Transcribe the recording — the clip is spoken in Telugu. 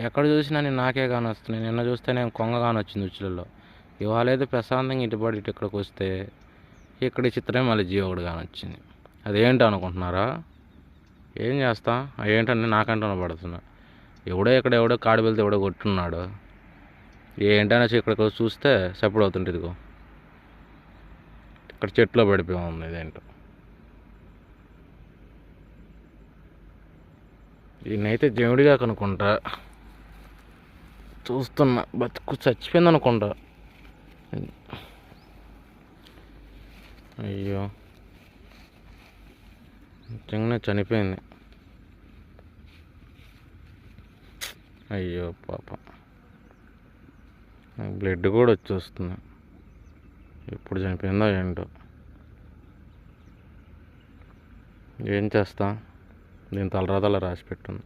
ఎక్కడ చూసినా నేను నాకే కాని వస్తున్నాయి నిన్న చూస్తే నేను కొంగ కాని వచ్చింది ఉచ్చులలో. ఇవాళ అయితే ప్రశాంతంగా ఇటుపడి ఇటు ఇక్కడికి వస్తే ఇక్కడ ఈ చిత్రమే మళ్ళీ జీవకుడు కానొచ్చింది. కాని వచ్చింది అదేంటి అనుకుంటున్నారా? ఏం చేస్తా? ఏంటంటే నాకంటే పడుతున్నా. ఎవడో ఇక్కడ ఎవడో కాడు వెళ్తే ఎవడో కొట్టున్నాడు. ఏంటనే ఇక్కడికి చూస్తే సపోర్ట్ అవుతుంటుంది ఇదిగో. ఇక్కడ చెట్లో పడిపోయి ఉంది ఇదేంటో. ఈయనైతే దేవుడిగా కనుక్కుంటా. చూస్తున్నా బతుకు చచ్చిపోయింది అనుకుంటా అయ్యో. నిజంగానే చనిపోయింది. అయ్యో పాప. బ్లడ్ కూడా వచ్చేస్తుంది. ఎప్పుడు చనిపోయిందో ఏంటో. ఏం చేస్తా? దీని తలరాతలా రాసి పెట్టుంది